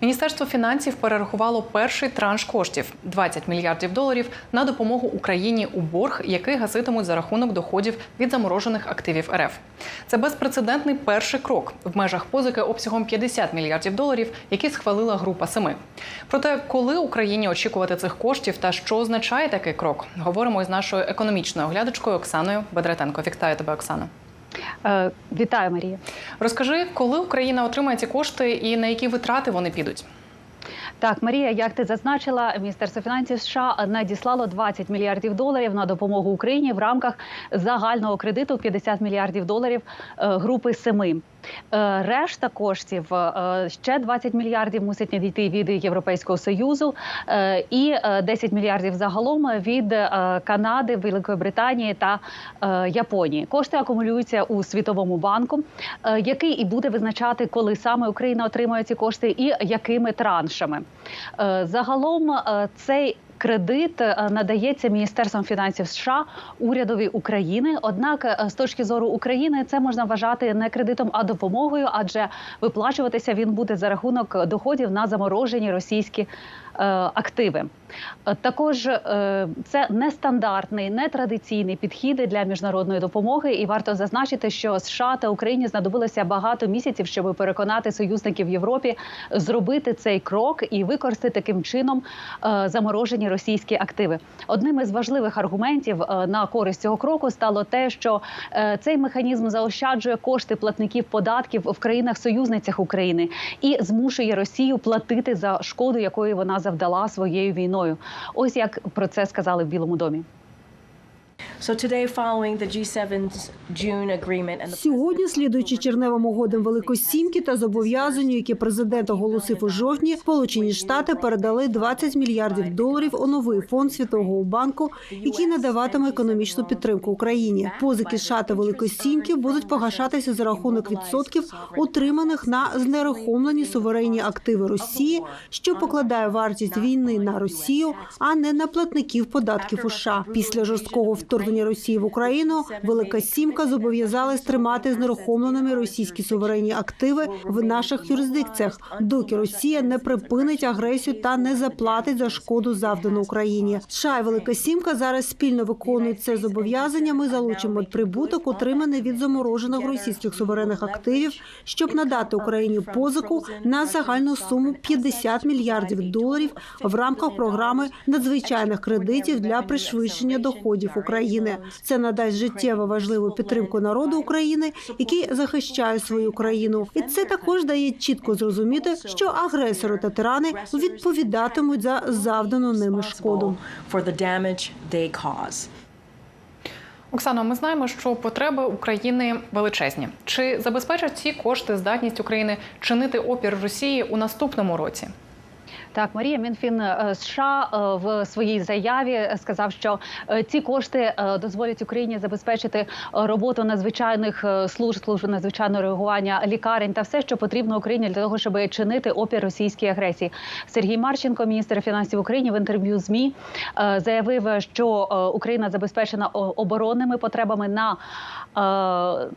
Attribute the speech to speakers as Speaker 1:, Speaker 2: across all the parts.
Speaker 1: Міністерство фінансів перерахувало перший транш коштів 20 мільярдів доларів на допомогу Україні у борг, який гаситимуть за рахунок доходів від заморожених активів РФ. Це безпрецедентний перший крок в межах позики обсягом 50 мільярдів доларів, які схвалила група семи. Проте, коли Україні очікувати цих коштів та що означає такий крок, говоримо із нашою економічною оглядачкою Оксаною Бедретенко. Вітаю тебе, Оксана.
Speaker 2: Е, Вітаю, Марія.
Speaker 1: Розкажи, коли Україна отримає ці кошти і на які витрати вони підуть?
Speaker 2: Так, Марія, як ти зазначила, Міністерство фінансів США надіслало 20 мільярдів доларів на допомогу Україні в рамках загального кредиту в 50 мільярдів доларів е, групи семи. Е, Решта коштів е, ще 20 мільярдів мусить надійти від Європейського союзу е, і е, 10 мільярдів загалом від Канади, Великої Британії та Японії. Кошти акумулюються у світовому банку, який і буде визначати, коли саме Україна отримає ці кошти і якими траншами. Загалом цей Кредит е, надається Міністерством фінансів США урядові України. Однак, е, з точки зору України, це можна вважати не кредитом, а допомогою, адже виплачуватися він буде за рахунок доходів на заморожені російські активи. Е, Також е, це нестандартний, нетрадиційний підхід для міжнародної допомоги, і варто зазначити, що США та Україні знадобилося багато місяців, щоб переконати союзників в Європі зробити цей крок і використати таким чином е, заморожені російські активи. Одним із важливих аргументів е, на користь цього кроку стало те, що е, цей механізм заощаджує кошти платників податків в країнах-союзницях України і змушує Росію платити за шкоду, якої вона завдала своєю війною. Ось як про це сказали в Білому домі.
Speaker 3: Сьогодні, слідуючи черневим угодам Великої Сімки та зобов'язанню, які президент оголосив у жовтні, Сполучені Штати передали 20 мільярдів доларів у новий фонд Світового банку, який надаватиме економічну підтримку Україні. Позики США та Великої Сімки будуть погашатися за рахунок відсотків, утриманих на знерухомлені суверенні активи Росії, що покладає вартість війни на Росію, а не на платників податків у США. Після жорсткого вторгнення Росії в Україну Велика Сімка зобов'язалась тримати знерухомленими російські суверенні активи в наших юрисдикціях, доки Росія не припинить агресію та не заплатить за шкоду завдану Україні. США і Велика Сімка зараз спільно виконують це зобов'язання. Ми залучимо прибуток, отриманий від заморожених російських суверенних активів, щоб надати Україні позику на загальну суму 50 мільярдів доларів в рамках програми надзвичайних кредитів для пришвидшення доходів України. Це надасть життєво важливу підтримку народу України, який захищає свою країну, і це також дає чітко зрозуміти, що агресори та тирани відповідатимуть за завдану ними шкоду.
Speaker 1: Оксано, ми знаємо, що потреби України величезні. Чи забезпечать ці кошти здатність України чинити опір Росії у наступному році?
Speaker 2: Так, Марія Мінфін е, США е, в своїй заяві сказав, що е, ці кошти дозволять Україні забезпечити роботу надзвичайних служб, служб надзвичайного реагування лікарень та все, що потрібно Україні для того, щоб чинити опір російській агресії. Сергій Марченко, міністр фінансів України, в інтерв'ю змі заявив, що Україна забезпечена оборонними потребами на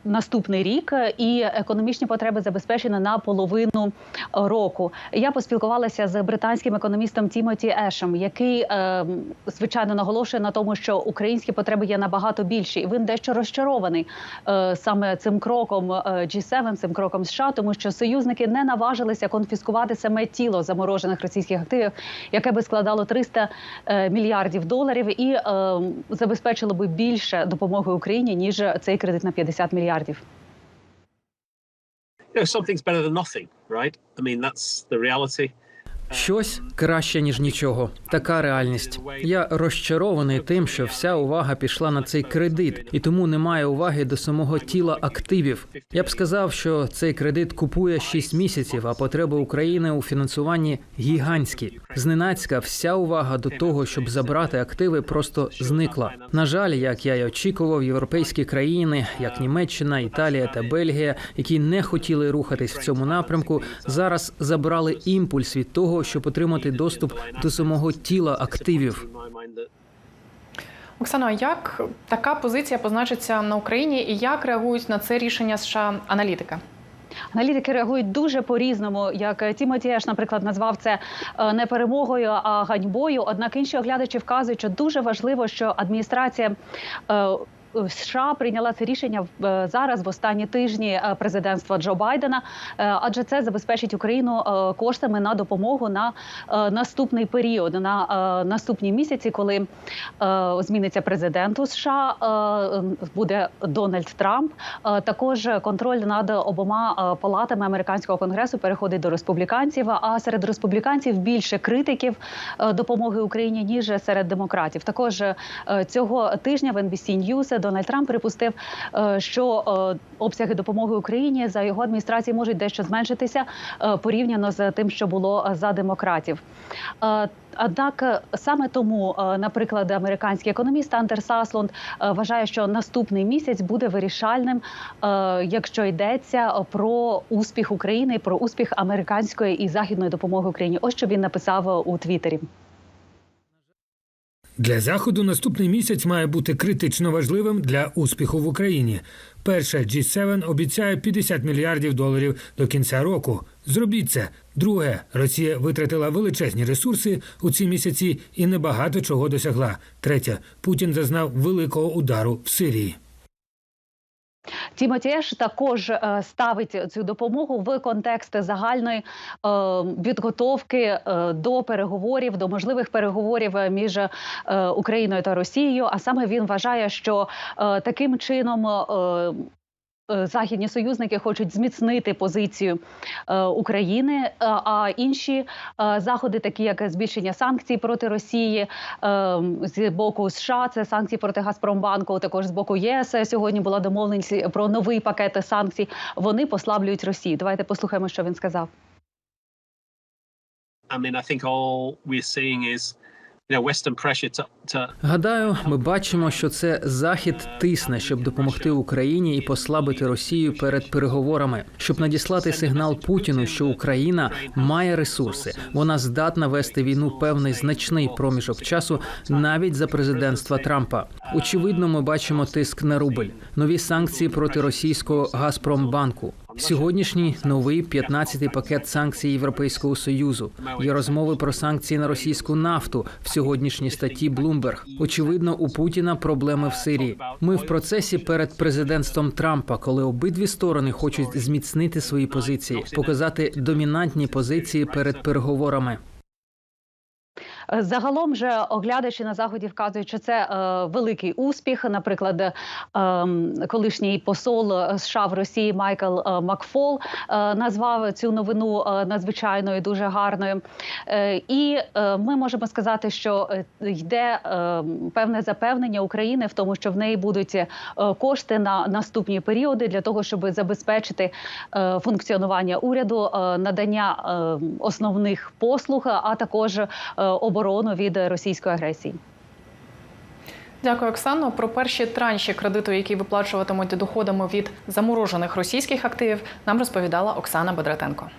Speaker 2: наступний рік, і економічні потреби забезпечені на половину року. Я поспілкувалася з британським економістом Тімоті Ешем, який е, звичайно наголошує на тому, що українські потреби є набагато більші, і він дещо розчарований е, саме цим кроком е, G7, цим кроком США, тому що союзники не наважилися конфіскувати саме тіло заморожених російських активів, яке би складало 300 е, мільярдів доларів, і е, забезпечило би більше допомоги Україні ніж цей кредит kredyt na 50 miliardów.
Speaker 4: You know, something's better than nothing, right? I mean, that's the reality.
Speaker 5: Щось краще ніж нічого. Така реальність. Я розчарований тим, що вся увага пішла на цей кредит, і тому немає уваги до самого тіла активів. Я б сказав, що цей кредит купує 6 місяців, а потреби України у фінансуванні гігантські. Зненацька вся увага до того, щоб забрати активи, просто зникла. На жаль, як я й очікував, європейські країни, як Німеччина, Італія та Бельгія, які не хотіли рухатись в цьому напрямку, зараз забрали імпульс від того, щоб отримати доступ до самого тіла активів.
Speaker 1: Оксано, а як така позиція позначиться на Україні і як реагують на це рішення США аналітика?
Speaker 2: Аналітики реагують дуже по-різному. Як Тімоті Еш, наприклад, назвав це е, не перемогою, а ганьбою. Однак інші оглядачі вказують, що дуже важливо, що адміністрація. США прийняла це рішення е, зараз в останні тижні е, президентства Джо Байдена, е, адже це забезпечить Україну коштами на допомогу на наступний період, на наступні місяці, коли зміниться президент у США, буде Дональд Трамп. Також контроль над обома палатами американського конгресу переходить до республіканців. А серед республіканців більше критиків допомоги Україні ніж серед демократів. Також цього тижня в NBC News Дональд Трамп припустив, е, що е, обсяги допомоги Україні за його адміністрації можуть дещо зменшитися е, порівняно з тим, що було за демократів. Однак саме тому, наприклад, американський економіст Антер Саслунд вважає, що наступний місяць буде вирішальним, якщо йдеться про успіх України, про успіх американської і західної допомоги Україні. Ось що він написав у Твіттері.
Speaker 6: Для заходу наступний місяць має бути критично важливим для успіху в Україні. Перше, G7 обіцяє 50 мільярдів доларів до кінця року. Зробіть це. Друге, Росія витратила величезні ресурси у ці місяці і небагато чого досягла. Третє, Путін зазнав великого удару в Сирії.
Speaker 2: Тімоті Еш також е, ставить цю допомогу в контекст загальної е, підготовки е, до переговорів, до можливих переговорів між Україною та Росією. А саме він вважає, що таким чином. Е, Західні союзники хочуть зміцнити позицію е, України, е, а інші заходи, такі як збільшення санкцій проти Росії з боку США, це санкції проти Газпромбанку, також з боку ЄС сьогодні була домовленість про новий пакет санкцій. Вони послаблюють Росію. Давайте послухаємо, що він сказав.
Speaker 4: I mean, I think all we're seeing is,
Speaker 5: Гадаю, ми бачимо, що це захід тисне, щоб допомогти Україні і послабити Росію перед переговорами, щоб надіслати сигнал Путіну, що Україна має ресурси. Вона здатна вести війну певний значний проміжок часу навіть за президентства Трампа. Очевидно, ми бачимо тиск на рубль, нові санкції проти російського Газпромбанку. Сьогоднішній новий 15-й пакет санкцій Європейського союзу. Є розмови про санкції на російську нафту в сьогоднішній статті Bloomberg. Очевидно, у Путіна проблеми в Сирії. Ми в процесі перед президентством Трампа, коли обидві сторони хочуть зміцнити свої позиції, показати домінантні позиції перед переговорами.
Speaker 2: Е, Загалом же оглядачі на заході вказують, що це е, великий успіх. Наприклад, е, колишній посол США в Росії Майкл е, Макфол е, назвав цю новину е, надзвичайною, дуже гарною. Е, і е, ми можемо сказати, що е, йде е, певне запевнення України в тому, що в неї будуть е, кошти на наступні періоди для того, щоб забезпечити е, функціонування уряду, е, надання е, основних послуг, а також е, оборону від російської агресії.
Speaker 1: Дякую, Оксано. Про перші транші кредиту, які виплачуватимуть доходами від заморожених російських активів, нам розповідала Оксана Бедратенко.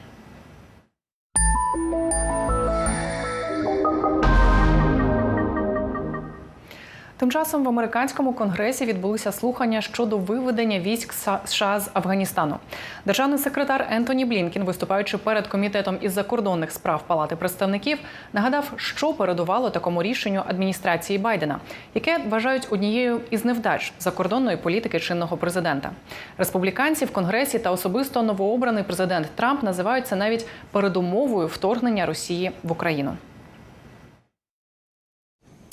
Speaker 1: Тим часом в американському конгресі відбулися слухання щодо виведення військ США з Афганістану. Державний секретар Ентоні Блінкін, виступаючи перед комітетом із закордонних справ Палати представників, нагадав, що передувало такому рішенню адміністрації Байдена, яке вважають однією із невдач закордонної політики чинного президента. Республіканці в конгресі та особисто новообраний президент Трамп називають це навіть передумовою вторгнення Росії в Україну.
Speaker 7: When President Biden took office,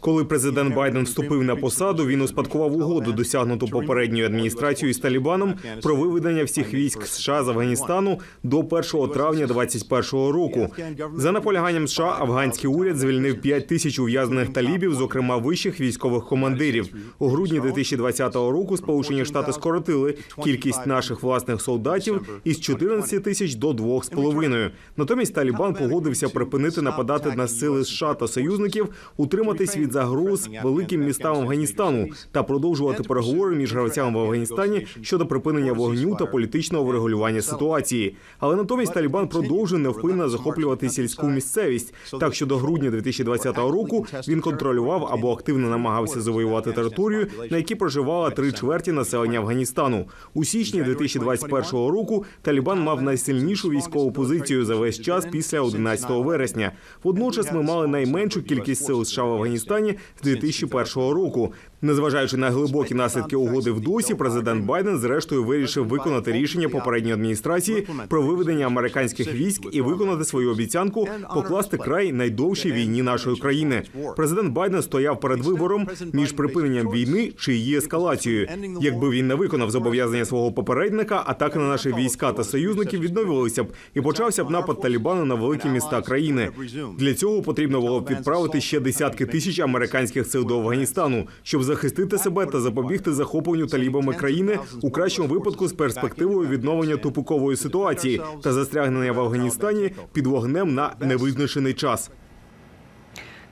Speaker 8: Коли президент Байден вступив на посаду, він успадкував угоду, досягнуту попередньою адміністрацією з Талібаном про виведення всіх військ США з Афганістану до 1 травня 2021 року. За наполяганням США, афганський уряд звільнив 5 тисяч ув'язнених талібів, зокрема вищих військових командирів. У грудні 2020 року Сполучені Штати скоротили кількість наших власних солдатів із 14 тисяч до 2,5. Натомість Талібан погодився припинити нападати на сили США та союзників союзників утриматись від загроз великим містам Афганістану та продовжувати переговори між гравцями в Афганістані щодо припинення вогню та політичного врегулювання ситуації. Але натомість Талібан продовжує невпинно захоплювати сільську місцевість. Так що до грудня 2020 року він контролював або активно намагався завоювати територію, на якій проживало три чверті населення Афганістану. У січні 2021 року Талібан мав найсильнішу військову позицію за весь час після 11 вересня. Водночас ми мали найменшу кількість сил США в Афганістані з 2001 року. Незважаючи на глибокі наслідки угоди в досі, президент Байден зрештою вирішив виконати рішення попередньої адміністрації про виведення американських військ і виконати свою обіцянку покласти край найдовшій війні нашої країни. Президент Байден стояв перед вибором між припиненням війни чи її ескалацією. Якби він не виконав зобов'язання свого попередника, атаки на наші війська та союзників відновилися б і почався б напад Талібану на великі міста країни. Для цього потрібно було б відправити ще десятки тисяч американських сил до Афганістану, щоб захистити себе та запобігти захопленню талібами країни у кращому випадку з перспективою відновлення тупикової ситуації та застрягнення в Афганістані під вогнем на невизначений час.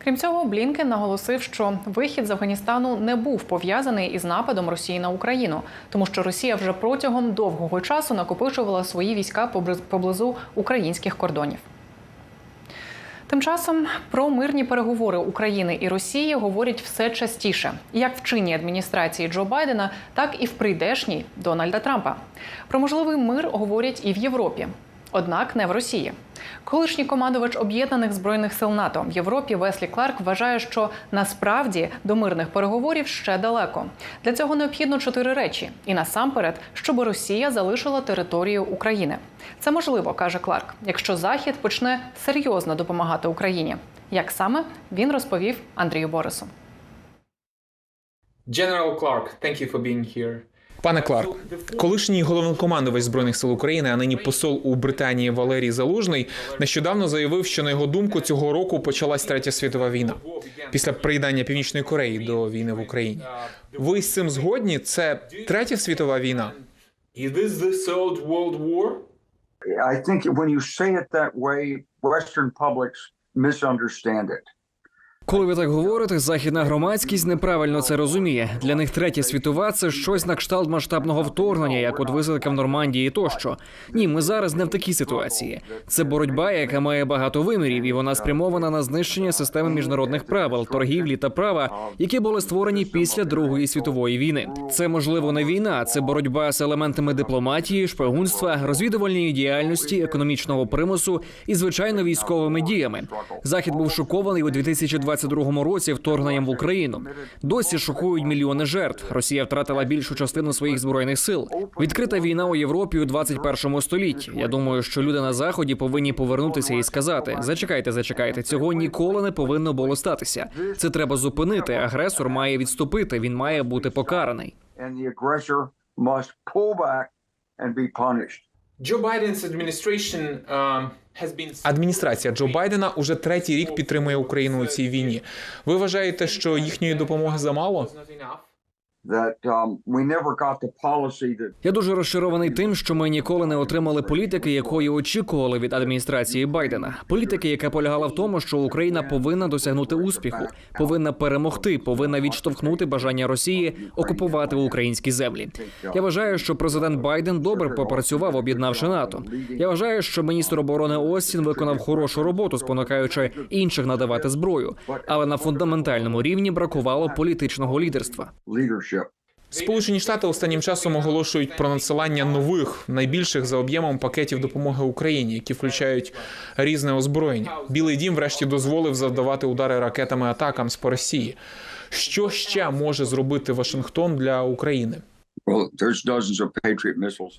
Speaker 1: Крім цього, Блінкен наголосив, що вихід з Афганістану не був пов'язаний із нападом Росії на Україну, тому що Росія вже протягом довгого часу накопичувала свої війська поблиз- поблизу українських кордонів. Тим часом про мирні переговори України і Росії говорять все частіше, як в чинній адміністрації Джо Байдена, так і в прийдешній Дональда Трампа. Про можливий мир говорять і в Європі. Однак не в Росії. Колишній командувач об'єднаних збройних сил НАТО в Європі Веслі Кларк вважає, що насправді до мирних переговорів ще далеко. Для цього необхідно чотири речі, і насамперед, щоб Росія залишила територію України. Це можливо, каже Кларк, якщо Захід почне серйозно допомагати Україні. Як саме він розповів Андрію Борису.
Speaker 9: General Clark, thank you for being here. Пане Кларк, колишній головнокомандувач збройних сил України, а нині посол у Британії Валерій Залужний, нещодавно заявив, що на його думку цього року почалась третя світова війна після приєднання Північної Кореї до війни в Україні. Ви з цим згодні? Це третя світова війна?
Speaker 10: I think when you say it that way, Western publics misunderstand it.
Speaker 11: Коли ви так говорите, західна громадськість неправильно це розуміє. Для них третя світова це щось на кшталт масштабного вторгнення, як от висадка в Нормандії тощо. Ні, ми зараз не в такій ситуації. Це боротьба, яка має багато вимірів, і вона спрямована на знищення системи міжнародних правил, торгівлі та права, які були створені після Другої світової війни. Це можливо не війна, це боротьба з елементами дипломатії, шпигунства, розвідувальної діяльності, економічного примусу і звичайно військовими діями. Захід був шокований у 2020 2022 році вторгненням в Україну. Досі шокують мільйони жертв. Росія втратила більшу частину своїх збройних сил. Відкрита війна у Європі у 21 столітті. Я думаю, що люди на заході повинні повернутися і сказати: зачекайте, зачекайте, цього ніколи не повинно було статися. Це треба зупинити. Агресор має відступити. Він має бути покараний.
Speaker 9: Been... Адміністрація Джо Байдена уже третій рік підтримує Україну у цій війні. Ви вважаєте, що їхньої допомоги замало?
Speaker 11: Я дуже розчарований тим, що ми ніколи не отримали політики, якої очікували від адміністрації Байдена. Політики, яка полягала в тому, що Україна повинна досягнути успіху, повинна перемогти, повинна відштовхнути бажання Росії окупувати українські землі. Я вважаю, що президент Байден добре попрацював, об'єднавши НАТО. Я вважаю, що міністр оборони Остін виконав хорошу роботу, спонукаючи інших надавати зброю, але на фундаментальному рівні бракувало політичного лідерства.
Speaker 9: Сполучені Штати останнім часом оголошують про надсилання нових найбільших за об'ємом пакетів допомоги Україні, які включають різне озброєння. Білий дім, врешті, дозволив завдавати удари ракетами атакам з по Росії. Що ще може зробити Вашингтон для України?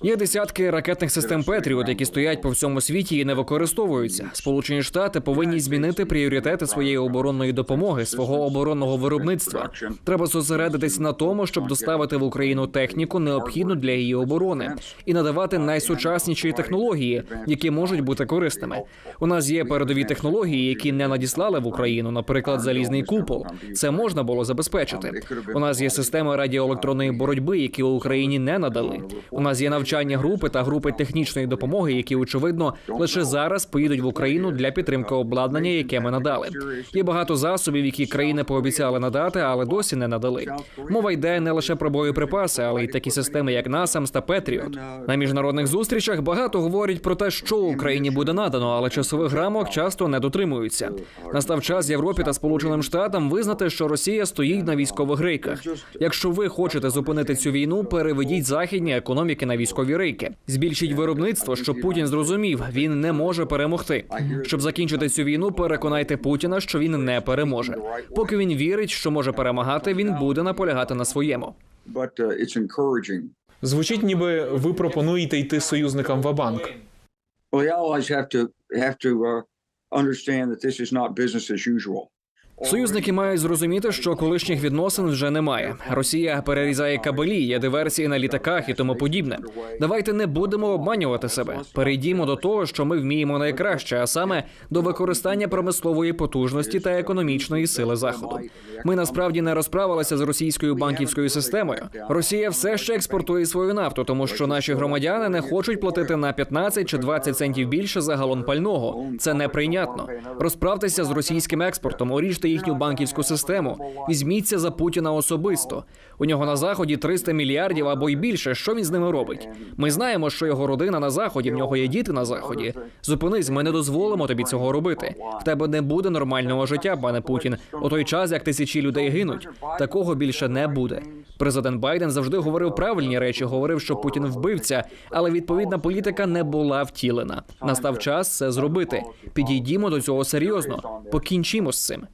Speaker 11: Є десятки ракетних систем Петріот, які стоять по всьому світі і не використовуються. Сполучені Штати повинні змінити пріоритети своєї оборонної допомоги, свого оборонного виробництва. Треба зосередитись на тому, щоб доставити в Україну техніку, необхідну для її оборони, і надавати найсучасніші технології, які можуть бути корисними. У нас є передові технології, які не надіслали в Україну, наприклад, залізний купол. Це можна було забезпечити. У нас є системи радіоелектронної боротьби, які у Україні не надали. У нас є навчальні групи та групи технічної допомоги, які очевидно лише зараз поїдуть в Україну для підтримки обладнання, яке ми надали. Є багато засобів, які країни пообіцяли надати, але досі не надали. Мова йде не лише про боєприпаси, але й такі системи, як NASAMS та Patriot. На міжнародних зустрічах багато говорять про те, що Україні буде надано, але часових рамок часто не дотримуються. Настав час Європі та Сполученим Штатам визнати, що Росія стоїть на військових рейках. Якщо ви хочете зупинити цю війну, переведіть західні економіки на військові рейки. Збільшіть виробництво, щоб Путін зрозумів, він не може перемогти. Щоб закінчити цю війну, переконайте Путіна, що він не переможе. Поки він вірить, що може перемагати, він буде наполягати на своєму.
Speaker 10: Uh.
Speaker 9: Звучить, ніби ви пропонуєте йти союзникам в банк.
Speaker 10: Well, the allies have to have to uh, understand that this is not business as usual.
Speaker 11: Союзники мають зрозуміти, що колишніх відносин вже немає. Росія перерізає кабелі, є диверсії на літаках і тому подібне. Давайте не будемо обманювати себе. Перейдімо до того, що ми вміємо найкраще, а саме до використання промислової потужності та економічної сили заходу. Ми насправді не розправилися з російською банківською системою. Росія все ще експортує свою нафту, тому що наші громадяни не хочуть платити на 15 чи 20 центів більше за галон пального. Це неприйнятно. Розправтеся з російським експортом, уріжте їхню банківську систему. Візьміться за Путіна особисто. У нього на заході 300 мільярдів або й більше. Що він з ними робить? Ми знаємо, що його родина на заході, в нього є діти на заході. Зупинись, ми не дозволимо тобі цього робити. В тебе не буде нормального життя, пане Путін. У той час, як тисячі людей гинуть, такого більше не буде. Президент Байден завжди говорив правильні речі, говорив, що Путін вбивця, але відповідна політика не була втілена. Настав час це зробити. Підійдімо до цього серйозно. Покінчимо з цим.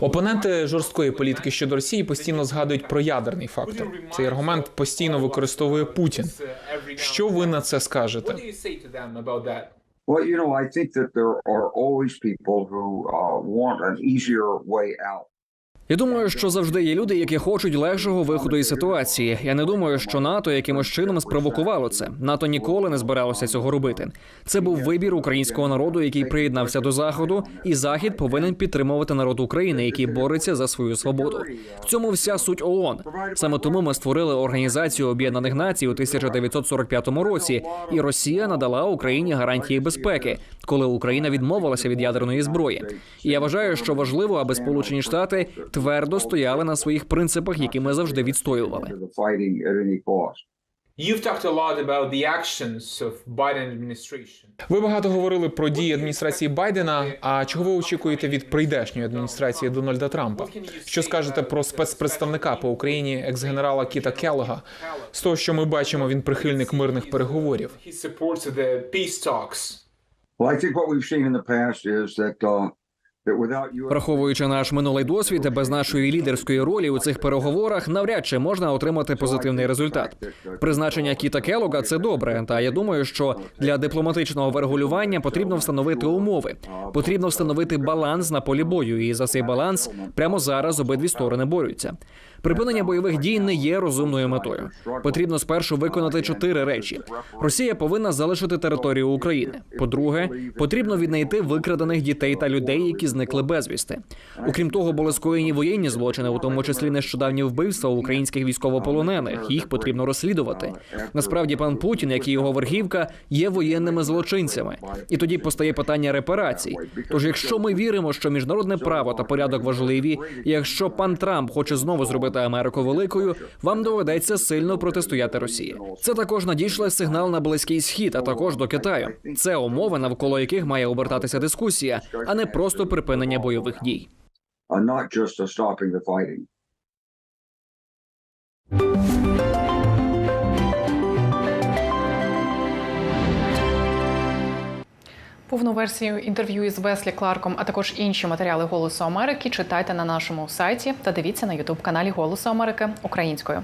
Speaker 9: Опоненти жорсткої політики щодо Росії постійно згадують про ядерний фактор. Цей аргумент постійно використовує Путін. Що ви на це скажете?
Speaker 10: Well, you know, I think that there are always people who uh, want an easier way out.
Speaker 11: Я думаю, що завжди є люди, які хочуть легшого виходу із ситуації. Я не думаю, що НАТО якимось чином спровокувало це. НАТО ніколи не збиралося цього робити. Це був вибір українського народу, який приєднався до заходу, і захід повинен підтримувати народ України, який бореться за свою свободу. В цьому вся суть ООН. Саме тому ми створили організацію Об'єднаних Націй у 1945 році, і Росія надала Україні гарантії безпеки, коли Україна відмовилася від ядерної зброї. Я вважаю, що важливо, аби Сполучені Штати твердо стояли на своїх принципах, які ми завжди відстоювали.
Speaker 9: Ви багато говорили про дії адміністрації Байдена. А чого ви очікуєте від прийдешньої адміністрації Дональда Трампа? Що скажете про спецпредставника по Україні, екс-генерала Кіта Келлога? З того, що ми бачимо, він прихильник мирних переговорів.
Speaker 10: Well, I think what we've seen in the past is that uh.
Speaker 11: Враховуючи наш минулий досвід, без нашої лідерської ролі у цих переговорах навряд чи можна отримати позитивний результат. Призначення Кіта Келога – це добре. Та я думаю, що для дипломатичного врегулювання потрібно встановити умови. Потрібно встановити баланс на полі бою, і за цей баланс прямо зараз обидві сторони борються. Припинення бойових дій не є розумною метою. Потрібно спершу виконати чотири речі: Росія повинна залишити територію України. По-друге, потрібно віднайти викрадених дітей та людей, які зникли безвісти. Окрім того, були скоєні воєнні злочини, у тому числі нещодавні вбивства українських військовополонених. Їх потрібно розслідувати. Насправді, пан Путін, як і його верхівка, є воєнними злочинцями. І тоді постає питання репарацій. Тож, якщо ми віримо, що міжнародне право та порядок важливі, якщо пан Трамп хоче знову зробити Америку великою, вам доведеться сильно протистояти Росії. Це також надійшли сигнал на близький схід, а також до Китаю. Це умови, навколо яких має обертатися дискусія, а не просто припинення бойових дій.
Speaker 10: Uh,
Speaker 1: Повну версію інтерв'ю із Веслі Кларком, а також інші матеріали Голосу Америки читайте на нашому сайті та дивіться на Ютуб каналі Голосу Америки українською.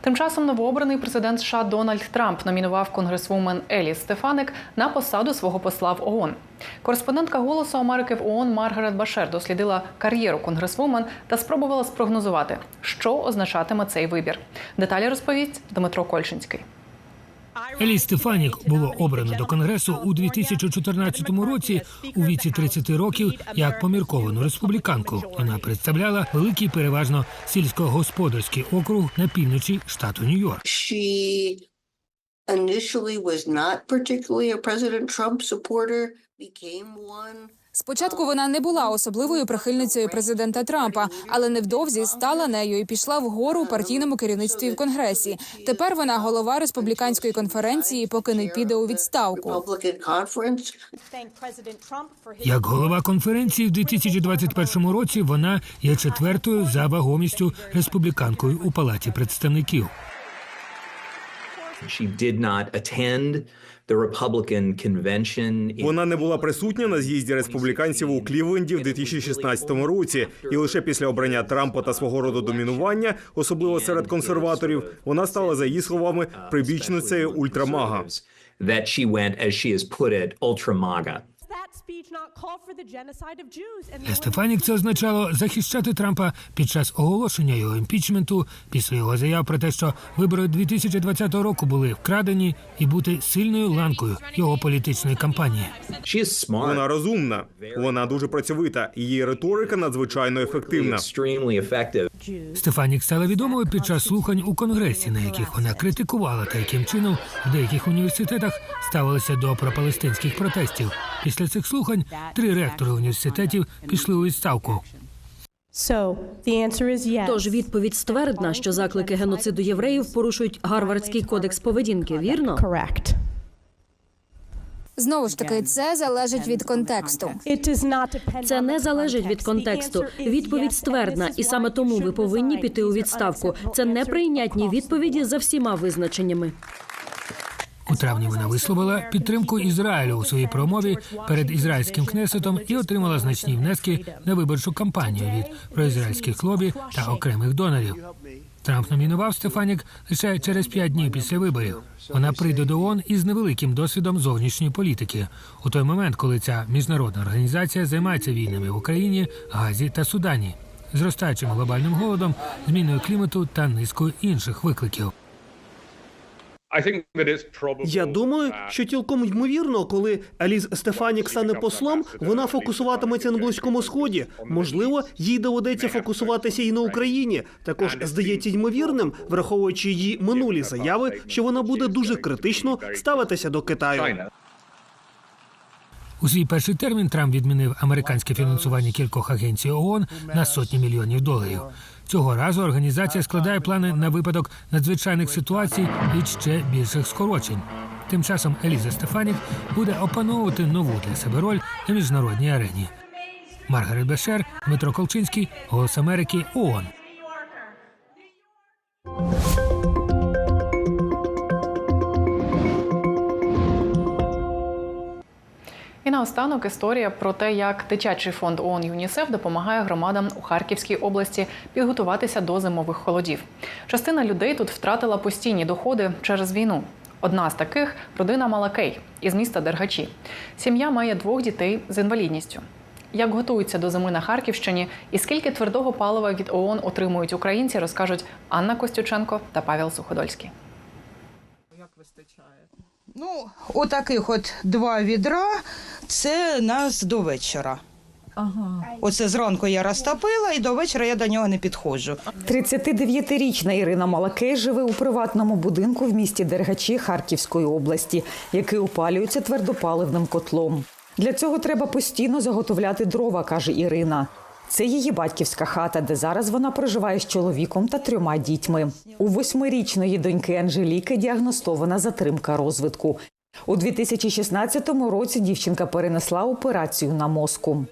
Speaker 1: Тим часом новообраний президент США Дональд Трамп номінував конгресвумен Еліс Стефаник на посаду свого посла в ООН. Кореспондентка Голосу Америки в ООН Маргарет Башер дослідила кар'єру конгресвумен та спробувала спрогнозувати, що означатиме цей вибір. Деталі розповість Дмитро Кольшинський.
Speaker 6: Елі Стефанік було обрано до конгресу у 2014 році у віці 30 років як помірковану республіканку. Вона представляла великий, переважно сільськогосподарський округ на півночі штату Нью-Йорк.
Speaker 12: Initially was not particularly a President Trump supporter, became one.
Speaker 13: Спочатку вона не була особливою прихильницею президента Трампа, але невдовзі стала нею і пішла вгору у партійному керівництві в конгресі. Тепер вона голова республіканської конференції, поки не піде у відставку.
Speaker 6: Як голова конференції в 2021 році вона є четвертою за вагомістю республіканкою у палаті представників.
Speaker 14: She did not attend
Speaker 8: Вона не була присутня на з'їзді республіканців у Клівленді в 2016 році, і лише після обрання Трампа та свого роду домінування, особливо серед консерваторів, вона стала за її словами прибічницею ультрамага.
Speaker 6: Для Стефанік це означало захищати Трампа під час оголошення його імпічменту після його заяв про те, що вибори 2020 року були вкрадені, і бути сильною ланкою його політичної кампанії.
Speaker 8: Вона розумна, вона дуже працьовита. Її риторика надзвичайно ефективна.
Speaker 6: Стефанік стала відомою під час слухань у конгресі, на яких вона критикувала та яким чином в деяких університетах ставилися до пропалестинських протестів. Після цих слухань три ректори університетів пішли у відставку.
Speaker 15: Тож відповідь ствердна, що заклики геноциду євреїв порушують Гарвардський кодекс поведінки. Вірно?
Speaker 13: Знову ж таки, це залежить від контексту.
Speaker 15: Це не залежить від контексту. Відповідь ствердна, і саме тому ви повинні піти у відставку. Це неприйнятні відповіді за всіма визначеннями.
Speaker 6: У травні вона висловила підтримку Ізраїлю у своїй промові перед ізраїльським кнесетом і отримала значні внески на виборчу кампанію від проізраїльських лобі та окремих донорів. Трамп номінував Стефанік лише через п'ять днів після виборів. Вона прийде до ООН із невеликим досвідом зовнішньої політики у той момент, коли ця міжнародна організація займається війнами в Україні, Газі та Судані, зростаючим глобальним голодом, зміною клімату та низкою інших викликів.
Speaker 16: Я думаю, що цілком ймовірно, коли Аліз Стефанік стане послом, вона фокусуватиметься на близькому сході. Можливо, їй доведеться фокусуватися і на Україні. Також здається ймовірним, враховуючи її минулі заяви, що вона буде дуже критично ставитися до Китаю.
Speaker 6: У свій перший термін Трамп відмінив американське фінансування кількох агенцій ООН на сотні мільйонів доларів. Цього разу організація складає плани на випадок надзвичайних ситуацій від ще більших скорочень. Тим часом Еліза Стефанік буде опановувати нову для себе роль на міжнародній арені. Маргарет Бешер, Дмитро Колчинський, Голос Америки, ООН.
Speaker 1: Наостанок історія про те, як дитячий фонд ООН ЮНІСЕФ допомагає громадам у Харківській області підготуватися до зимових холодів. Частина людей тут втратила постійні доходи через війну. Одна з таких родина Малакей із міста Дергачі. Сім'я має двох дітей з інвалідністю. Як готуються до зими на Харківщині і скільки твердого палива від ООН отримують українці, розкажуть Анна Костюченко та Павел Суходольський.
Speaker 17: Ну, отаких от два відра це нас до вечора. Ага. Оце зранку я розтопила і до вечора я до нього не підходжу.
Speaker 18: 39-річна Ірина Малакей живе у приватному будинку в місті Дергачі Харківської області, який опалюється твердопаливним котлом. Для цього треба постійно заготовляти дрова, каже Ірина. Це її батьківська хата, де зараз вона проживає з чоловіком та трьома дітьми. У восьмирічної доньки Анжеліки діагностована затримка розвитку. У 2016 році дівчинка перенесла операцію на мозку.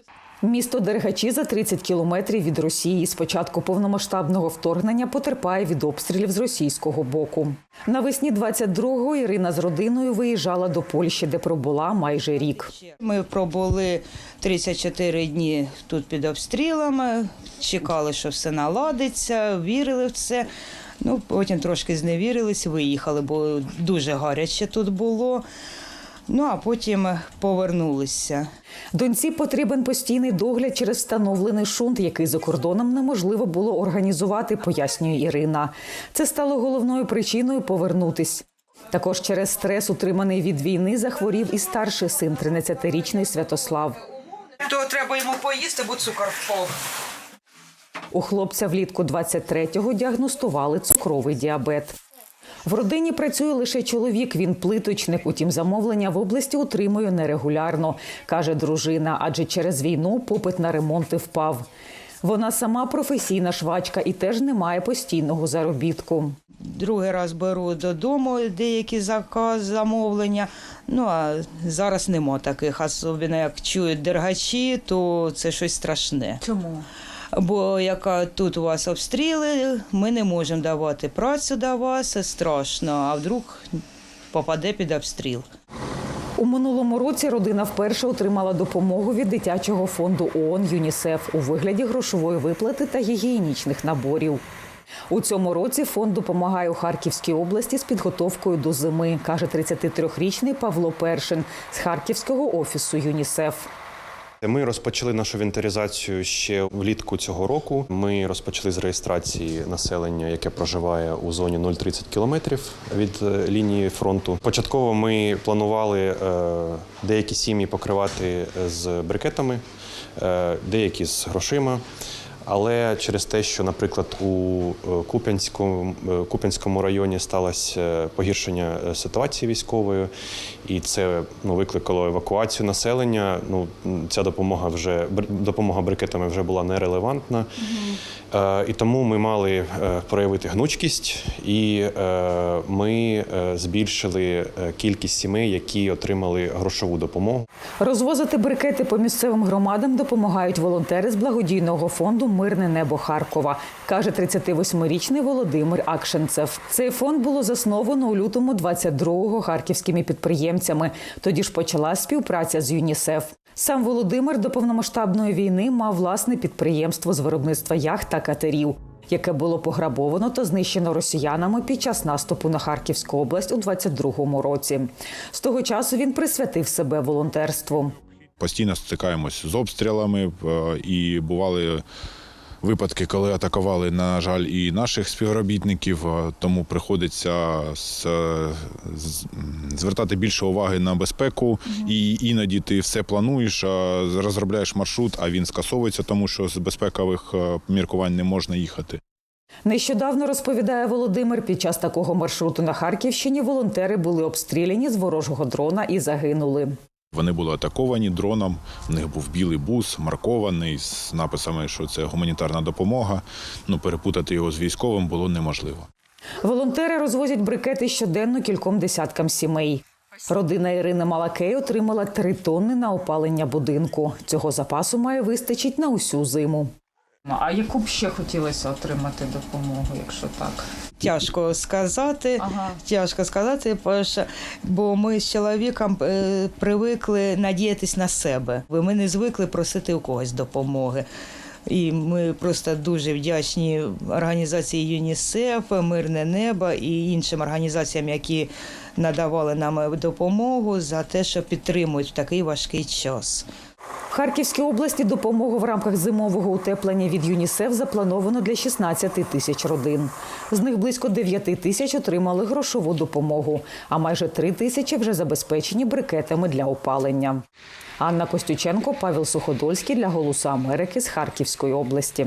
Speaker 18: Місто Дергачі за 30 кілометрів від Росії з початку повномасштабного вторгнення потерпає від обстрілів з російського боку. Навесні 22-го Ірина з родиною виїжджала до Польщі, де пробула майже рік.
Speaker 17: Ми пробули 34 дні тут під обстрілами, чекали, що все наладиться, вірили в це. Ну, потім трошки зневірились, виїхали, бо дуже гаряче тут було. Ну а потім повернулися.
Speaker 18: Доньці потрібен постійний догляд через встановлений шунт, який за кордоном неможливо було організувати, пояснює Ірина. Це стало головною причиною повернутись. Також через стрес, утриманий від війни, захворів і старший син 13-річний Святослав.
Speaker 17: То треба йому поїсти, бо цукор впав.
Speaker 18: У хлопця влітку 23-го діагностували цукровий діабет. В родині працює лише чоловік. Він плиточник. Утім, замовлення в області утримує нерегулярно, каже дружина, адже через війну попит на ремонти впав. Вона сама професійна швачка і теж не має постійного заробітку.
Speaker 17: Другий раз беру додому деякі заказ, замовлення. Ну а зараз нема таких, особливо як чують дергачі, то це щось страшне.
Speaker 18: Чому?
Speaker 17: Бо яка тут у вас обстріли, ми не можемо давати працю до вас, страшно, а вдруг попаде під обстріл.
Speaker 18: У минулому році родина вперше отримала допомогу від дитячого фонду ООН ЮНІСЕФ у вигляді грошової виплати та гігієнічних наборів. У цьому році фонд допомагає у Харківській області з підготовкою до зими, каже 33-річний Павло Першин з Харківського офісу ЮНІСЕФ.
Speaker 19: Ми розпочали нашу інвентаризацію ще влітку цього року. Ми розпочали з реєстрації населення, яке проживає у зоні 0,30 кілометрів від е, лінії фронту. Початково ми планували е, деякі сім'ї покривати з брикетами, е, деякі з грошима. Але через те, що, наприклад, у е, Куп'янському, е, Куп'янському районі сталося погіршення е, ситуації військової, і це ну, викликало евакуацію населення. Ну, ця допомога вже допомога брикетами вже була нерелевантна. Е, І тому ми мали е, проявити гнучкість, і е, ми е, збільшили е, кількість сімей, які отримали грошову допомогу.
Speaker 18: Розвозити брикети по місцевим громадам допомагають волонтери з благодійного фонду Мирне небо Харкова, каже 38-річний Володимир Акшенцев. Цей фонд було засновано у лютому 22-го харківськими підприємцями. Тоді ж почалась співпраця з ЮНІСЕФ. Сам Володимир до повномасштабної війни мав власне підприємство з виробництва яхт та катерів, яке було пограбовано та знищено росіянами під час наступу на Харківську область у 22-му році. З того часу він присвятив себе волонтерству.
Speaker 20: Постійно стикаємось з обстрілами е, і бували випадки, коли атакували, на жаль, і наших співробітників. Тому приходиться з- з- звертати більше уваги на безпеку. І іноді ти все плануєш, розробляєш маршрут, а він скасовується, тому що з безпекових міркувань не можна їхати.
Speaker 18: Нещодавно розповідає Володимир. Під час такого маршруту на Харківщині волонтери були обстріляні з ворожого дрона і загинули.
Speaker 20: Вони були атаковані дроном. В них був білий бус, маркований з написами, що це гуманітарна допомога. Ну перепутати його з військовим було неможливо.
Speaker 18: Волонтери розвозять брикети щоденно кільком десяткам сімей. Родина Ірини Малакей отримала три тонни на опалення будинку. Цього запасу має вистачить на усю зиму.
Speaker 21: А яку б ще хотілося отримати допомогу, якщо так?
Speaker 17: Тяжко сказати, тяжко сказати, бо ми з чоловіком е, привикли надіятись на себе. Ми не звикли просити у когось допомоги. І ми просто дуже вдячні організації ЮНІСЕФ, Мирне небо і іншим організаціям, які надавали нам допомогу за те, що підтримують в такий важкий час.
Speaker 18: В Харківській області допомогу в рамках зимового утеплення від ЮНІСЕФ заплановано для 16 тисяч родин. З них близько 9 тисяч отримали грошову допомогу, а майже 3 тисячі вже забезпечені брикетами для опалення. Анна Костюченко, Павел Суходольський для Голосу Америки з Харківської області.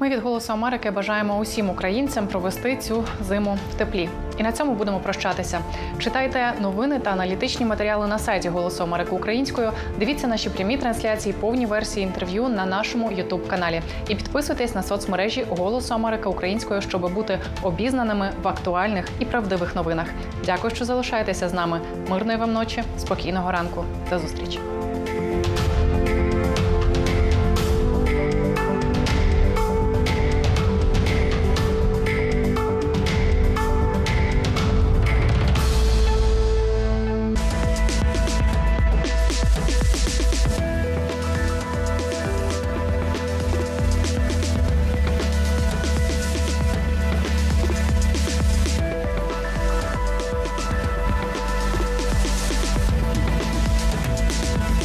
Speaker 1: Ми від Голосу Америки бажаємо усім українцям провести цю зиму в теплі. І на цьому будемо прощатися. Читайте новини та аналітичні матеріали на сайті Голосу Америки українською. Дивіться наші прямі трансляції, повні версії інтерв'ю на нашому Ютуб каналі. І підписуйтесь на соцмережі Голосу Америка українською, щоб бути обізнаними в актуальних і правдивих новинах. Дякую, що залишаєтеся з нами. Мирної вам ночі, спокійного ранку. До зустрічі.